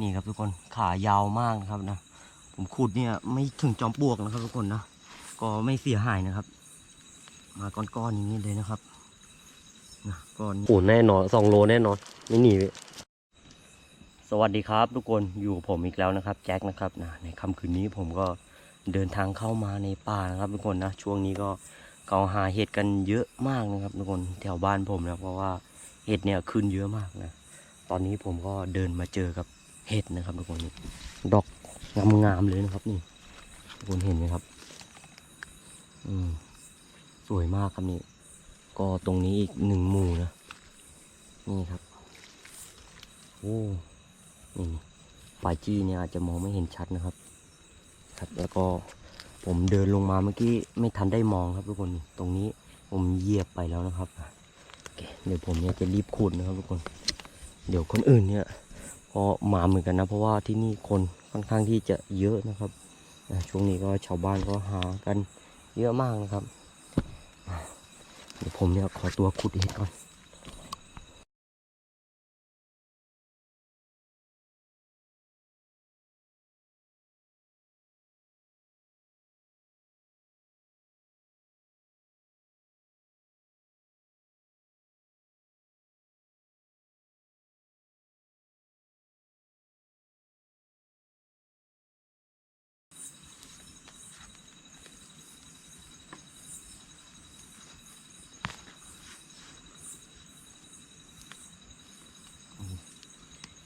นี่ครับทุกคนขายาวมากนะครับนะ ผมขุดเนี่ยไม่ถึงจอมปลวกนะครับ ทุกคนนะก็ไม่เสียหายนะครับ มาก้อนๆอย่างนี้เลยนะครับนะก้อนนี้โอ้แน่นอนสองโลแน่นอนไม่หนีเลยสวัสดีครับ ทุกคนอยู่กับผมอีกแล้วนะครับ แจ็คนะครับนะในค่ำคืนนี้ผมก็เดินทางเข้ามาในป่านะครับ ทุกคนนะช่วงนี้ก็เขาหาเห็ดกันเยอะมากนะครับ ทุกคนแถวบ้านผมนะเพราะว่าเห็ดเนี่ยขึ้นเยอะมากนะตอนนี้ผมก็เดินมาเจอกับ เห็ดนะครับทุกคนดอกงามๆเลยนะครับ นี่ทุกคนเห็นไหมครับ อืมสวยมากครับนี่ ก็ตรงนี้อีกหนึ่งหมู่นะ นี่ครับ โอ้นี่ไฟจี้เนี่ยอาจจะมองไม่เห็นชัดนะครับ ครับ แล้วก็ผมเดินลงมาเมื่อกี้ไม่ทันได้มองครับทุกคน ตรงนี้ผมเหยียบไปแล้วนะครับเคเดี๋ยวผมเนี่ยจะรีบขุดนะครับทุกคน เดี๋ยวคนอื่นเนี่ย ก็มาเหมือนกันนะ เพราะว่าที่นี่คนค่อนข้างที่จะเยอะนะครับช่วงนี้ก็ชาวบ้านก็หากันเยอะมากนะครับ เดี๋ยวผมเนี่ยขอตัวขุดเห็ดก่อน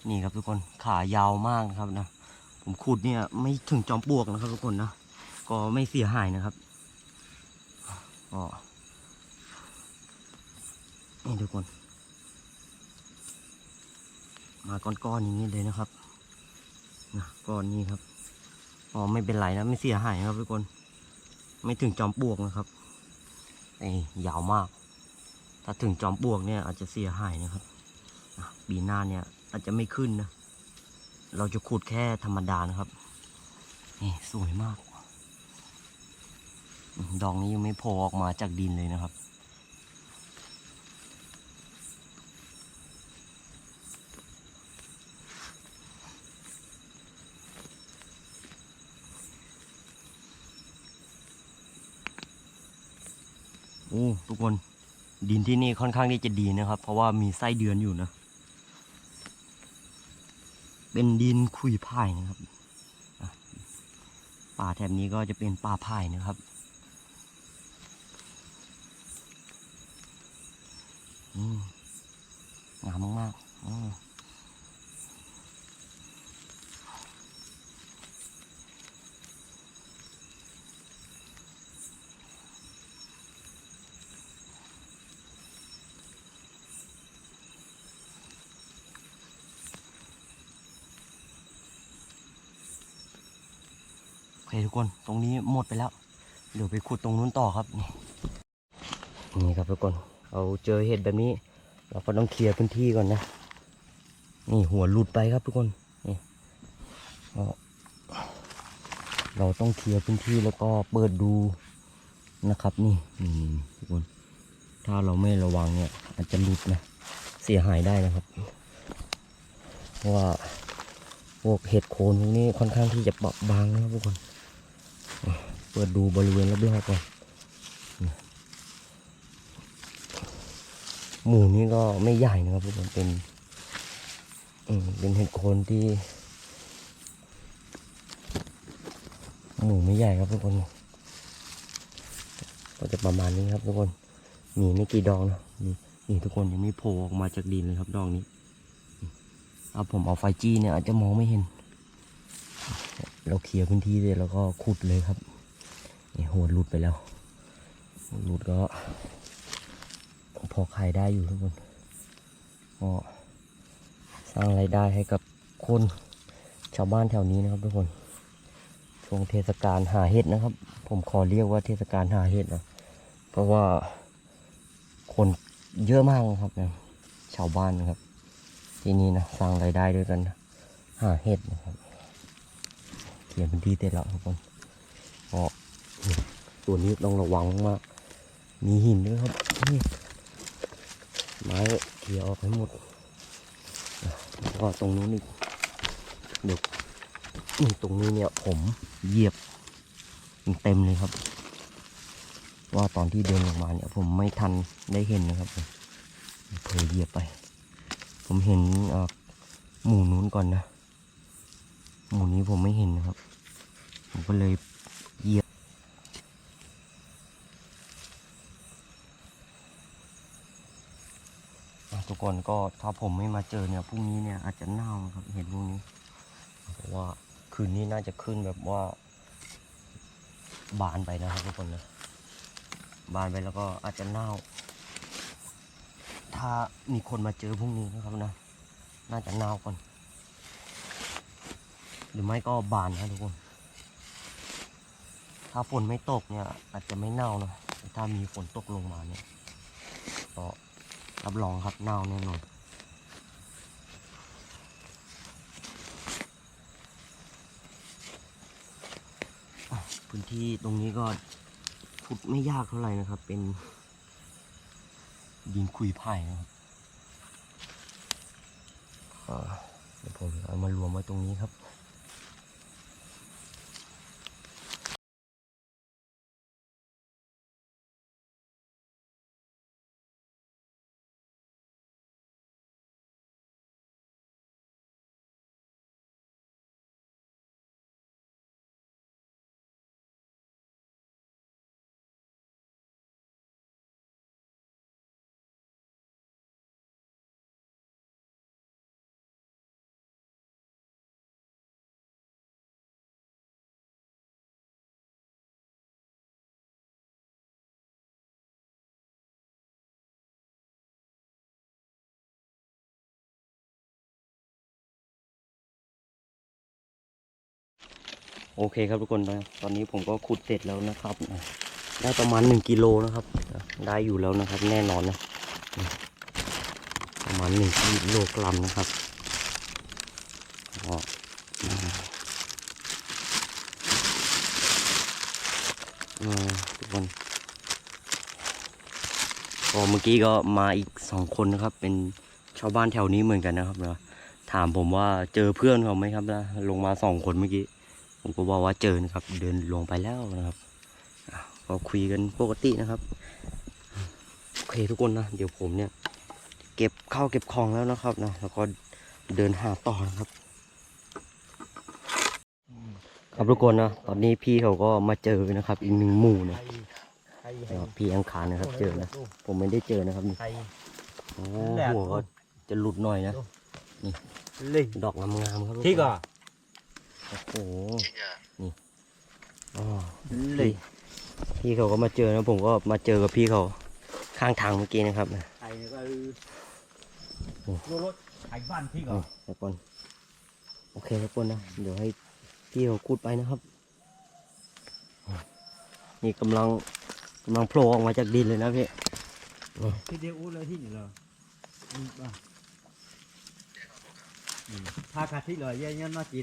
นี่ครับทุกคนขายาวมากนะครับนะ ผมขุดเนี่ยไม่ถึงจอมปลวกนะครับทุกคนนะ ก็ไม่เสียหายนะครับก็นี่ทุกคน มาก้อนๆอย่างนี้เลยนะครับนะก้อนนี้ครับอ๋อไม่เป็นไรนะไม่เสียหายครับทุกคน ไม่ถึงจอมปลวกนะครับนี่ยาวมาก ถ้าถึงจอมปลวกเนี่ยอาจจะเสียหายนะครับปีหน้าเนี่ย อาจจะไม่ขึ้นนะ เราจะขุดแค่ธรรมดานะครับ นี่สวยมาก ดอกนี้ยังไม่โผล่ออกมาจากดินเลยนะครับ โอ้ ทุกคนดินที่นี่ค่อนข้างที่จะดีนะครับ เพราะว่ามีไส้เดือนอยู่นะ เป็นดินคุยไผ่นะครับป่าแถบนี้ก็จะเป็นป่าไผ่นะครับ งามมากๆ ทุกคนตรงนี้หมดไปแล้ว เดี๋ยวไปขุดตรงนู้นต่อครับนี่นี่ครับทุกคนเราเจอเห็ดแบบนี้ เราก็ต้องเคลียร์พื้นที่ก่อนนะนี่หัวหลุดไปครับทุกคนนี่เราต้องเคลียร์พื้นที่แล้วก็เปิดดูนะครับ นี่นี่ทุกคนถ้าเราไม่ระวังเนี่ย อาจจะหลุดนะเสียหายได้นะครับ เพราะว่าพวกเห็ดโคนพวกนี้ค่อนข้างที่จะเปราบางนะครับทุกคน เปิดดูบริเวณรอบๆก่อนหมู่นี้ก็ไม่ใหญ่นะครับทุกคนเป็นเป็นเห็ดโคนที่ หมู่ไม่ใหญ่ครับทุกคนก็จะประมาณนี้ครับทุกคนมีไม่กี่ดอกนะนี่นี่ทุกคนยังไม่โผล่ออกมาจากดินเลยครับดอกนี้เอาผมเอาไฟจี้เนี่ยอาจจะมองไม่เห็น เราเคลียร์พื้นที่เลยแล้วก็ขุดเลยครับนี่หัวหลุดไปแล้ว หลุดก็ พอขายได้อยู่ทุกคนก็สร้างไรายได้ให้กับคนชาวบ้านแถวนี้นะครับทุกคน ช่วงเทศกาลหาเห็ดนะครับ ผมขอเรียกว่าเทศกาลหาเห็ดนะเพราะว่าคนเยอะมากนะครับนะชาวบ้านนะครับ ที่นี่นะสร้างไรายได้ด้วยกันนะหาเห็ดนะครับ เขียนพื้นที่เต็มแล้วทุกคนก็นี่ตัวนี้ต้องระวังมากมีหินด้วยครับนี่ไม้เขี่ยออกให้หมดวก็ตรงนู้นอีกเดี๋ยวนี่ตรงนี้เนี่ยผมเหยียบเต็มเลยครับว่าตอนที่เดินลงมาเนี่ยผมไม่ทันได้เห็นนะครับเผลอเหยียบไป ผมเห็นอ่อหมู่นู้นก่อนนะ หมู่นี้ผมไม่เห็นนะครับ ผมก็เลยเหยียบทุกคนก็ถ้าผมไม่มาเจอเนี่ยพรุ่งนี้เนี่ยอาจจะเน่าครับเห็นพวกนี้เพราะว่าคืนนี้น่าจะขึ้นแบบว่า บานไปนะครับทุกคนนะบานไปแล้วก็อาจจะเน่า ถ้ามีคนมาเจอพรุ่งนี้นะครับนะ น่าจะเน่าก่อน หรือไม่ก็บานนะทุกคน ถ้าฝนไม่ตกเนี่ย อาจจะไม่เน่านะแต่ถ้ามีฝนตกลงมาเนี่ยก็รับรองครับเน่าแน่นอนพื้นที่ตรงนี้ก็ขุดไม่ยากเท่าไหร่นะครับ เป็นดินคุยไผ่นะครับอ่าเดี๋ยวผมเอามารวมไว้ตรงนี้ครับ โอเคครับทุกคนนะตอนนี้ผมก็ขุดเสร็จแล้วนะครับ ได้ประมาณหนึ่งกิโลนะครับ ได้อยู่แล้วนะครับ แน่นอนนะ ประมาณหนึ่งกิโลกรัมนะครับก็นะเอทุกคนก็เมื่อกี้ก็มาอีกสองคนนะครับ เป็นชาวบ้านแถวนี้เหมือนกันนะครับนะถามผมว่าเจอเพื่อนเขาไหมครับนะลงมาสองคนเมื่อกี้ ผมก็บอกว่าเจอนะครับ เดินลงไปแล้วนะครับอะก็คุยกันปกตินะครับโอเคทุกคนนะเดี๋ยวผมเนี่ยเก็บข้าวเก็บของแล้วนะครับนะแล้วก็เดินหาต่อนะครับ ครับทุกคนนะตอนนี้พี่เขาก็มาเจอนะครับ อีกหนึ่งหมู่นะนะครับพี่อังคารนะครับ เจอนะผมไม่ได้เจอนะครับนี่โอ้หัวก็จะหลุดหน่อยนะ linh ดอกงามๆครับทุกคน thích à โอ้โหนี่อ๋อ linh พี่เขาก็มาเจอนะผมก็มาเจอกับพี่เขาข้างทางเมื่อกี้นะครับนะ thầy nó Ồ. lô lốt thầy văn thích อ๋อ à ทุกคนโอเคทุกคนนะเดี๋ยวให้พี่เขาคูดไปนะครับอ๋อนี่กำลังกำลังโผล่ออกมาจากดินเลยนะพี่ cái điều u là thích là Ừ, à. Ừ. tha khá thích là nhân nhân nó chỉ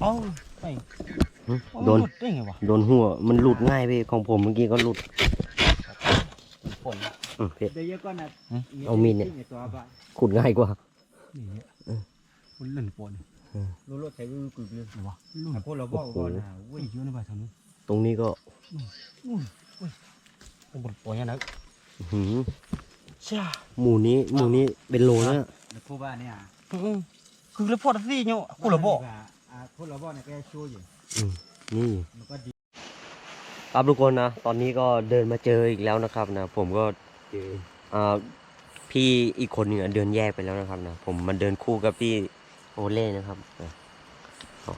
được bạn ô thầy หึโดน đấy nghe bảo โดนหัว มันหลุดง่ายพี่ของผมเมื่อกี้ก็หลุด phồn อืมพี่ bây giờ con là Ừ. nghĩa Ông là min thích này. nhà tòa bạn ขุดง่ายกว่า Ừ. một lần phồn Ừ. lô lốt thầy ư cực lên bảo à cô là bỏ Ồ. con nào ui chưa nó bài thằng ตรงนี้ก็ một bỏ nhà nó อื้อหือ chà หมู่นี้หมู่นี้เป็นโลนะ là cô ba này à คือแล้วพอดสิเนาะกูระบอก à cô là bỏ này cái chua gì อืมนี่ nó có đi ครับทุกคนนะ ตอนนี้ก็เดินมาเจออีกแล้วนะครับนะ ผมก็อ่าพี่อีกคนหนึ่งอะเดินแยกไปแล้วนะครับนะผมมันเดินคู่กับพี่โอเล่นะครับนะก็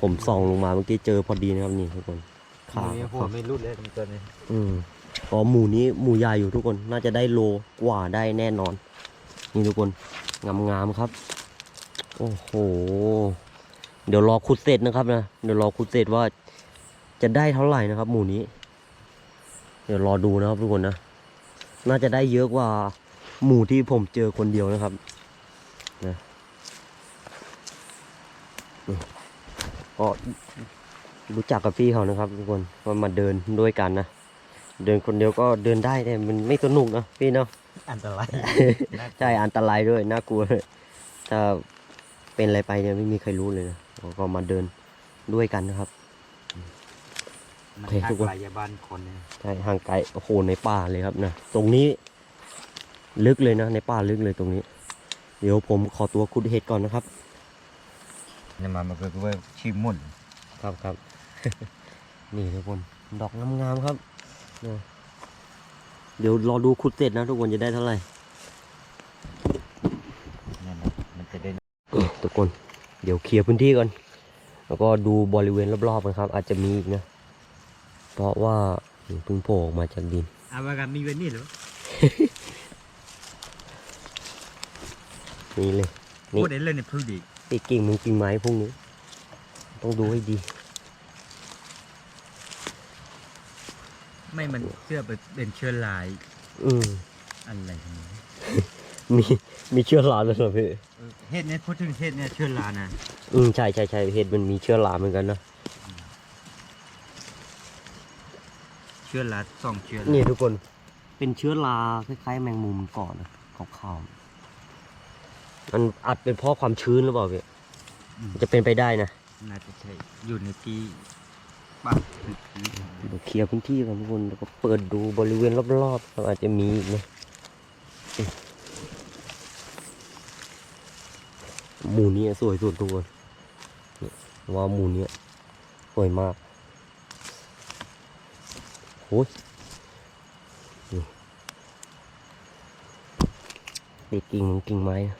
ผมส่องลงมาเมื่อกี้เจอพอดีนะครับนี่ทุกคนขา Mày ครับ mày lút lên tuần này อืมก็หมู่นี้หมู่ใหญ่อยู่ทุกคน น่าจะได้โลกว่าได้แน่นอน นี่ทุกคนงามๆครับ โอ้โห เดี๋ยวรอขุดเสร็จนะครับนะ เดี๋ยวรอขุดเสร็จว่าจะได้เท่าไหร่นะครับ หมู่นี้ เดี๋ยวรอดูนะครับทุกคนนะ น่าจะได้เยอะกว่าหมู่ที่ผมเจอคนเดียวนะครับนะอืมก็รู้จักกับพี่เขานะครับ ทุกคนว่ามาเดินด้วยกันนะ เดินคนเดียวก็เดินได้แต่มันไม่สนุกนะพี่เนาะ ăn tờ lại ใช่ อันตรายด้วย น่ากลัวเลยถ้าเป็นอะไรไปเนี่ยไม่มีใครรู้เลยนะ เราก็มาเดินด้วยกันนะครับ มันโอเคทุกคน ไกลจากบ้านคนเนี่ยใช่ห่างไกลโอ้โหในป่าเลยครับนะตรงนี้ลึกเลยนะ ในป่าลึกเลยตรงนี้ เดี๋ยวผมขอตัวขุดเห็ดก่อนนะครับนี่มามันก็คือว่าชิมมุ่นครับครับ นี่ทุกคนดอกงามๆครับเนี่ยเดี๋ยวรอดูขุดเสร็จนะ ทุกคนจะได้เท่าไหร่ เนี่ยนะมันจะได้ทุกคน เดี๋ยวเคลียร์พื้นที่ก่อน แล้วก็ดูบริเวณรอบๆกันครับ อาจจะมีอีกนะ เพราะว่าเพิ่งโผล่ออกมาจากดินอาว่ากันมีเว้นนี่เหรอ นี่เลยนี่พูดได้เลยในพื้นดิติดกิ่งมึงกิ่งไม้พวกนี้ ต้องดูให้ดี ไม่มันเชื่อเป็นเชื้อลาย อืมอะไรทั้งนั้น มีมีเชื้อราเลยเหรอพี่เออเห็ดเนี่ยพูดถึงเห็ดเนี่ยเชื้อรานะอืมใช่ใช่ใช่เห็ดมันมีเชื้อราเหมือนกันนะเชื้อราสองเชื้อรานี่ทุกคนเป็นเชื้อราคล้ายๆ แมงมุมเกาะนะขาวๆมันอาจเป็นเพราะความชื้นหรือเปล่าพี่อืมจะเป็นไปได้นะน่าจะใช่อยู่ในที่ป่าคือคือเดี๋ยวเคลียร์พื้นที่ก่อนทุกคนแล้วก็เปิดดูบริเวณรอบๆครับอาจจะมีอีกนะอืม หมูนี้สวยสุดทุกคนว่าหมูนี้สวยมากโอ้ยนี่ติดกิ่งกิ่งไม้นะ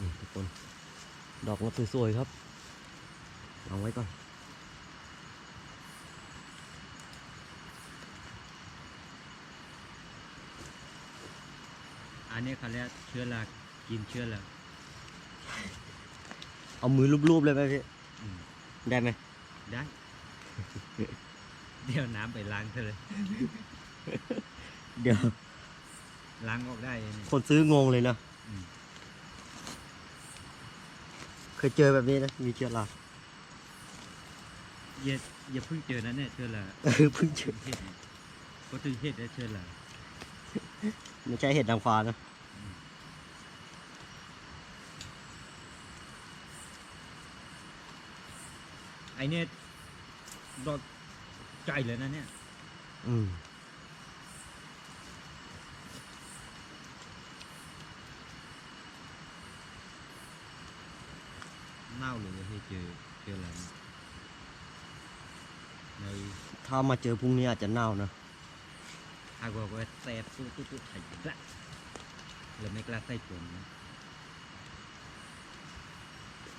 นี่ทุกคน ดอกมันสวยๆครับ เอาไว้ก่อน อันนี้เขาเรียกเชื้อรากินเชื้อราเอามือรูปๆเลยไหมพี่ อืมได้ไหมได้ เดี๋ยวน้ำไปล้างเธอเลยเดี๋ยว ล้างออกได้เลยนี่คนซื้องงเลยนะอืม เคยเจอแบบนี้นะ มีเชื้อราอย่าอย่าเพิ่งเจอนะเนี่ยเชื้อรา เออเพิ่งเจอ เห็ดเนี่ยก็ถึงเห็ดได้เชื้อรา ไม่ใช่เห็ดนางฟ้านะไอเนี่ยดอกใจเลยนะเนี่ย อืมเน่าเลยให้เจอเจออะไรใน ถ้ามาเจอพรุ่งนี้อาจจะเน่านะ หากว่าว่าแสบตู้ตู้ตู้ไถ่ละเลยไม่กล้าใส่จนนะ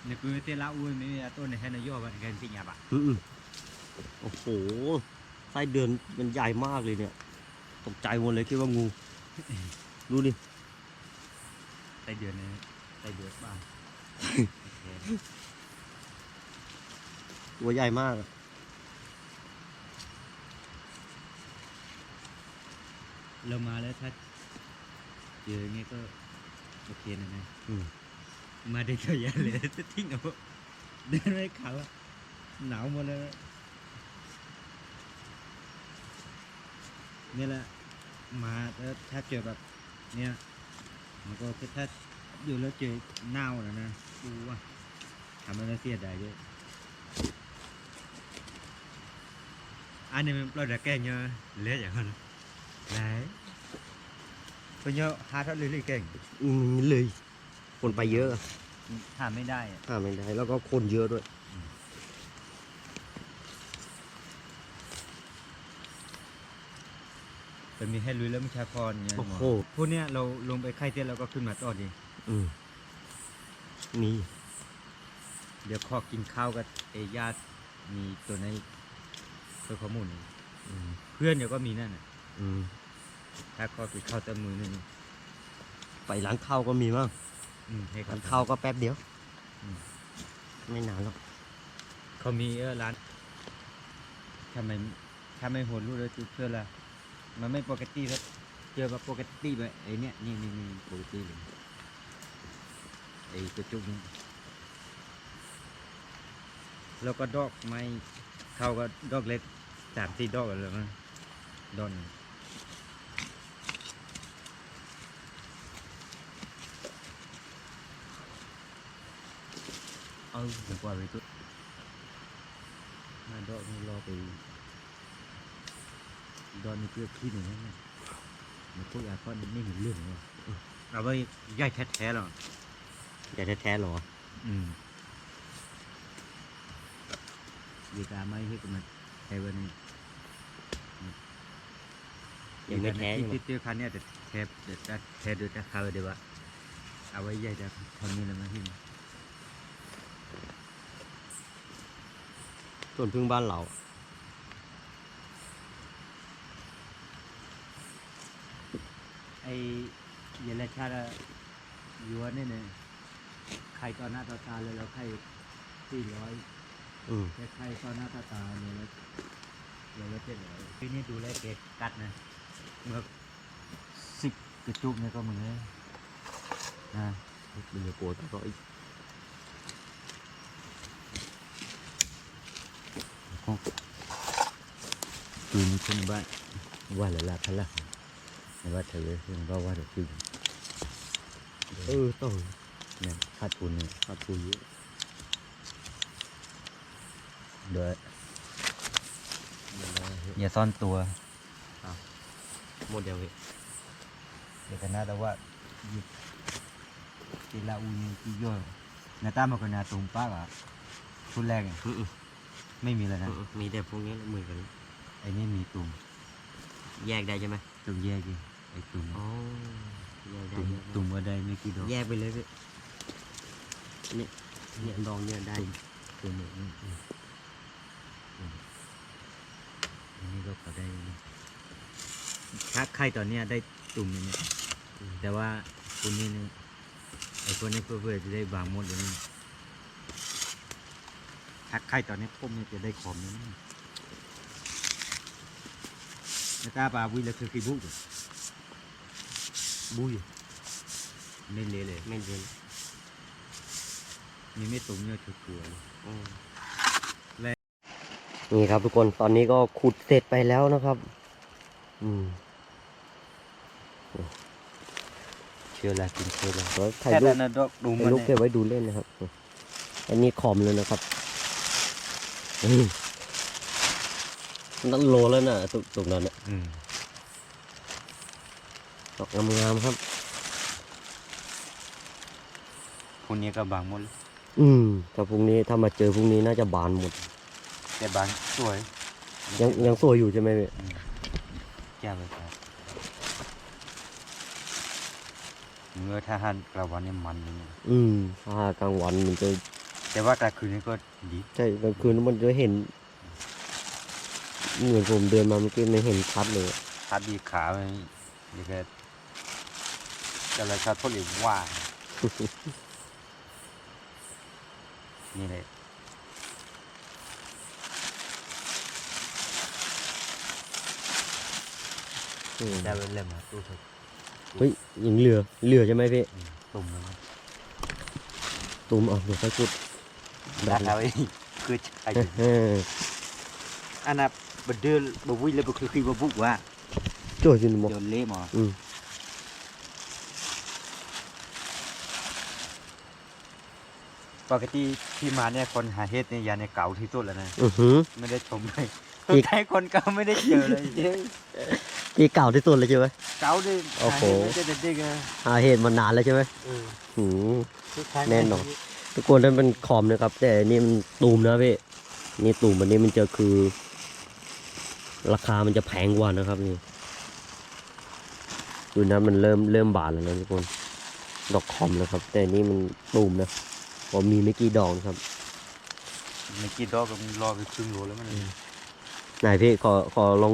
นี่คือเตละอุ้ยไม่มีต้นในแค่นายอบันกันสิงห์บะอืมๆโอ้โห ไส้เดือนมันใหญ่มากเลยเนี่ย ตกใจหมดเลยคิดว่างู ดูดิใส่เดือนนี้ใส่เดือนบ้างตัวใหญ่มากอะ เรามาแล้วถ้าเจออย่างเงี้ยก็โอเคนะนะอืมมาได้ก็อย่าเลยจะทิ้งเอาเดินไม่เขาอะหนาวหมดเลยนี่แหละมาแล้วถ้าเจอแบบเนี้ยมันก็คือถ้าอยู่แล้วเจอเน่าแล้วนะดูว่าทำให้เราเสียดายเยอะอันนี้มันเราจะแก้เยอะเละอย่างนั้น ไหนก็เยอะหาเท่าเรื่อยๆเก่งอืมเลย คนไปเยอะอะหาไม่ได้อะหาไม่ได้แล้วก็คนเยอะด้วยจะมีให้ลุยแล้วมิชาพรเนี่ยโอ้โห พวกเนี้ยเราลงไปไข่เตี้ยเราก็ขึ้นมาต่อดี อืมมีเดี๋ยวขอกินข้าวกับเอญาติมีตัวในเพื่อข้อมูลอืมเพื่อนเดี๋ยวก็มีนั่นน่ะ อืมถ้าขอกินข้าวแต่มือหนึงไปร้านข้าวก็มีมั้งอืมให้เขาร้านข้าวก็แป๊บเดียว อืม ไม่นานหรอกเขามีเออร้านทำไมถ้าไม่โหดรู้เลยจุดเชื่อละมันไม่ปกติครับเจอแบบปกติแบบไอ้เนี่ยนี่นี่นี่ปกติเลยไอ้กระจุกนี่แล้วก็ดอกไม้เขาก็ดอกเล็กสามสี่ดอกอะไรมั้งดอกหนึ่ เออผมว่าไปตุ๊ดมาดอกนี่รอไปดอนนี่เพื่อขี้หนึ่งนั่นน่ะมันพวกยาก้อนไม่มีเรื่องเลยเอาไว้ย่อยแท้ๆหรออย่าแท้ๆหรอ อืมดีกาไม่ให้กับมันใช้วันนี้ยังไม่แท้อยู่ที่เตี้ยคันเนี่ยแต่แทบเดี๋ยวจะแทบเดี๋ยวจะเข้าเดี๋ยวว่าเอาไว้ใหญ่จะทำนี่เลยมาหิน ส่วนพึ่งบ้านเราไอ้เยลชาติยัวเนี่ยเนี่ยใครต่อหน้าต่อตาเลยแล้วใครสี่ร้อยอืมแต่ใครต่อหน้าต่อตาเนี่ยแล้วเดี๋ยวละเจ็ดร้อยทีนี้ดูแลเกตกัดนะเมื่อสิบกระจุกเนี่ยก็มึงเลยนะมันจะโกรธก็อีก คืนคนบ้านว่าละละพันละไม่ว่าเธอคุณก็ว่าเดี๋ยวคืนเออต้องเนี่ยขาดทุนเนี่ยขาดทุนเยอะเดี๋ยอย่าซ่อนตัวหมดเดียวพี่เดี๋ยวกันนะแต่ว่าหยิบทีละอูนี่ที่ย่อยนาตามากันนาตุงป้าอะชุดแรกอะ ไม่มีเลยนะอืมมีแต่พวกนี้แหละมือกันไอ้นี่มีตุ่มแยกได้ใช่ไหมตุ่มแยกดิไอ้ตุ่มอ๋อแยกได้ตุ่มแยกได้ตุ่มว่าได้ไม่กี่ดอกแยกไปเลยพี่เนี่ยเนี่ยดองเนี่ยได้ตุ่มแบบนี้อืมตุ่มอันนี้ก็พอได้นะถ้าใครตอนเนี้ยได้ตุ่มอย่างเนี้ยแต่ว่าคนนี้เนี่ยไอ้คนนี้เพื่อๆจะได้บางหมดอย่างนี้ ถ้าใครตอนนี้ผมเนี่ยจะได้ขอมนี้นาตาปลาบุยแล้วคือกี่บุกอะบุ้ยไม่เละเลยไม่เย็นมีไม่ตุ่มเนี่ยชัวร์ๆเลยอืมและนี่ครับทุกคนตอนนี้ก็ขุดเสร็จไปแล้วนะครับ อืมเชื่อแล้วกินเชื่อแล้วแล้วถ่ายรูปนะดอกดูถ่ายมันรูปเนี่ยเก็บไว้ดูเล่นนะครับ อันนี้ขอมเลยนะครับอืม นั่นโลแล้วน่ะตุกตุกนั้นน่ะอืมดอกงามๆครับคนนี้ก็บางหมดเลยอืมถ้าพรุ่งนี้ถ้ามาเจอพรุ่งนี้น่าจะบานหมด แต่บางสวย ยังยังสวยอยู่ใช่ไหมพี่อืมแก้วไปครับเมื่อถ้าหันกลางวันเนี่ยมันเลยเนี่ยอืมถ้ากลางวันมันจะ แต่ว่ากลางคืนนี่ก็ดีใช่กลางคืนมันจะเห็นเหมือนผมเดินมาเมื่อกี้ไม่เห็นชัดเลยทัดดีขาไปนี่ก็จะเลยชาทดหรือว่า นี่เลยอืมได้เป็นเล่มมาตู้เถอะเฮ้ยยังเหลือเหลือใช่ไหมพี่อืมตุ่มเลยนะตูมเอะเดี๋ยวค่อยพูด ได้แล้วไอ้คือใช่เอออันน่ะบดเดือบบวิ่งเลยบคือคือบบุกว่าโจ้ชินบอกโดนเละหมออืมปกติที่มาเนี่ยคนหาเฮ็ดเนี่ยยาในเก่าที่สุดแล้วนะอือหือไม่ได้ชมเลยอีกใครคนเก่าไม่ได้เจอเลยเย้ที่เก่าที่สุดเลยใช่ไหมเก่าดิโอ้โหหาเฮ็ดไม่ได้เด็กๆอะหาเหตุมานานแล้วใช่ไหมเออหืมทุกครั้งแน่นอน ทุกคนนั้นเป็นคอมนะครับ แต่อันนี่มันตูมนะพี่นี่ตูมอันนี้มันจะคือ ราคามันจะแพงกว่านะครับนี่ดูนะมันเริ่มเริ่มบานแล้วนะทุกคนดอกคอมนะครับ แต่อันนี่มันตูมนะพอมีไม่กี่ดอกนะครับไม่กี่ดอกก็รอไปครึ่งโลแล้วมันไหนพี่ขอขอลอง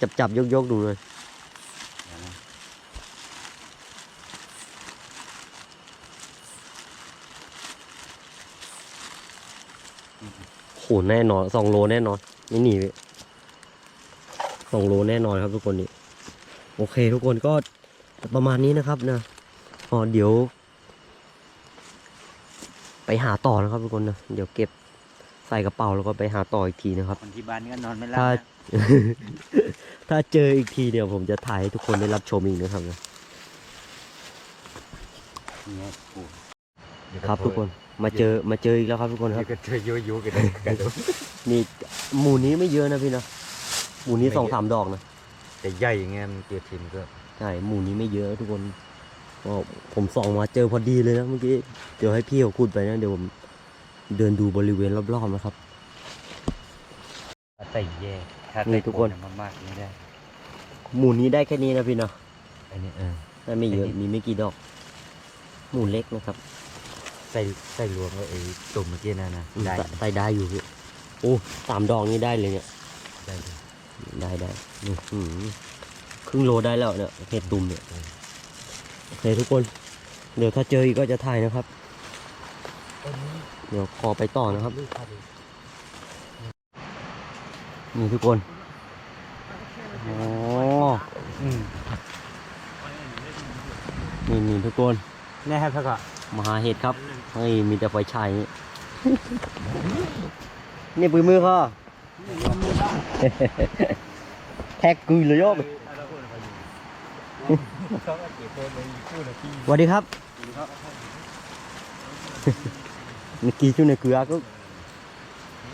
จับจับยกยกดูหน่อย โหแน่นอนสองโลแน่นอน ไม่หนีพี่สองโลแน่นอนครับทุกคนนี่โอเค ทุกคนก็ประมาณนี้นะครับนะอ๋อเดี๋ยว ไปหาต่อนะครับทุกคนนะเดี๋ยวเก็บใส่กระเป๋าแล้วก็ไปหาต่ออีกทีนะครับคนที่บ้านก็นอนไม่หลับถ้านะถ้าเจออีกทีเดี๋ยวผมจะถ่ายให้ทุกคนได้รับชมอีกนะครับนะเนี่ยโอ้เดี๋ยวครับโททุกคน มาเจอมาเจออีกแล้วครับทุกคนครับก็เจอโยๆกันกันดูนี่หมู่นี้ไม่เยอะนะพี่นะหมู่นี้ไม่สองเยอะสามดอกนะแต่ใหญ่อย่างเงี้ยมันตัวทีมก็ใช่หมู่นี้ไม่เยอะทุกคนก็ผมส่องมาเจอพอดีเลยนะเมื่อกี้เดี๋ยวให้พี่เขาขุดไปนะเดี๋ยวผมเดินดูบริเวณรอบๆนะครับใส่แย่ถ้านี่ใส่ทุกคนมามากๆไม่ได้หมู่นี้ได้แค่นี้นะพี่นะอันนี้เออได้ไม่เยอะอันนี้มีไม่กี่ดอก หมู่เล็กนะครับ ใส่ใส่รวมกับไอ้ตุ่มเมื่อกี้นั่นนะได้ใส่ใส่ได้อยู่พี่โอ้สามดอกนี้ได้เลยเนี่ย ได้เลย ได้ได้นี่หือครึ่งโลได้แล้วเนี่ยเห็ดตุ่มเนี่ยโอเคทุกคน เดี๋ยวถ้าเจออีกก็จะถ่ายนะครับเดี๋ยวขอไปต่อนะครับนี่ทุกคนอ๋ออืมนี่นี่ทุกคนนี่ครับพ่อก็ มาหาเห็ดครับเฮ้ยมีแต่ไฟฉายนี่นี่ปืนมือเขาแท็กกุยเลยโยกสวัสดีครับเมื่อกี้ช่วงในเกลือก็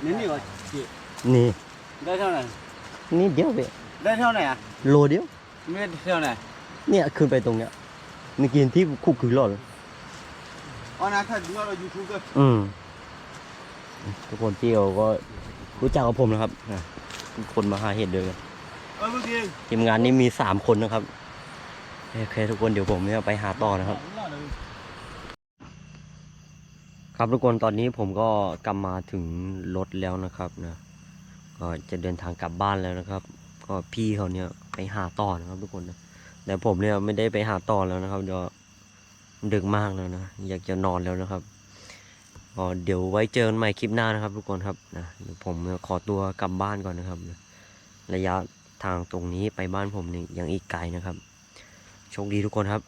นี่นี่ว่านี่ได้เท่าไหร่นี่เดียวเว้ยได้เท่าไหร่อะโลเดียวไม่ได้เท่าไหร่เนี่ยขึ้นไปตรงเนี้ยเมื่อกี้ที่คุกคือหลอ ดอ๋อนะถ้าดูว่าเรา YouTube ก็อืมทุกคนที่เขาก็รู้จักกับผมนะครับนะทุกคนมาหาเห็ดเดียวกันเออเมื่อกี้ทีมงานนี้มีสามคนนะครับโอเคทุกคนเดี๋ยวผมเนี่ยไปหาต่อนะครับ ครับทุกคนตอนนี้ผมก็กลับมาถึงรถแล้วนะครับนะก็จะเดินทางกลับบ้านแล้วนะครับ ก็พี่เขาเนี่ยไปหาต่อนะครับทุกคนนะแต่ผมเนี่ยไม่ได้ไปหาต่อแล้วนะครับเดี๋ยว ดึกมากแล้วนะ อยากจะนอนแล้วนะครับก็เดี๋ยวไว้เจอกันใหม่คลิปหน้านะครับ ทุกคนครับนะผมขอตัวกลับบ้านก่อนนะครับ ระยะทางตรงนี้ไปบ้านผมนี่ยังอีกไกลนะครับ โชคดีทุกคนครับ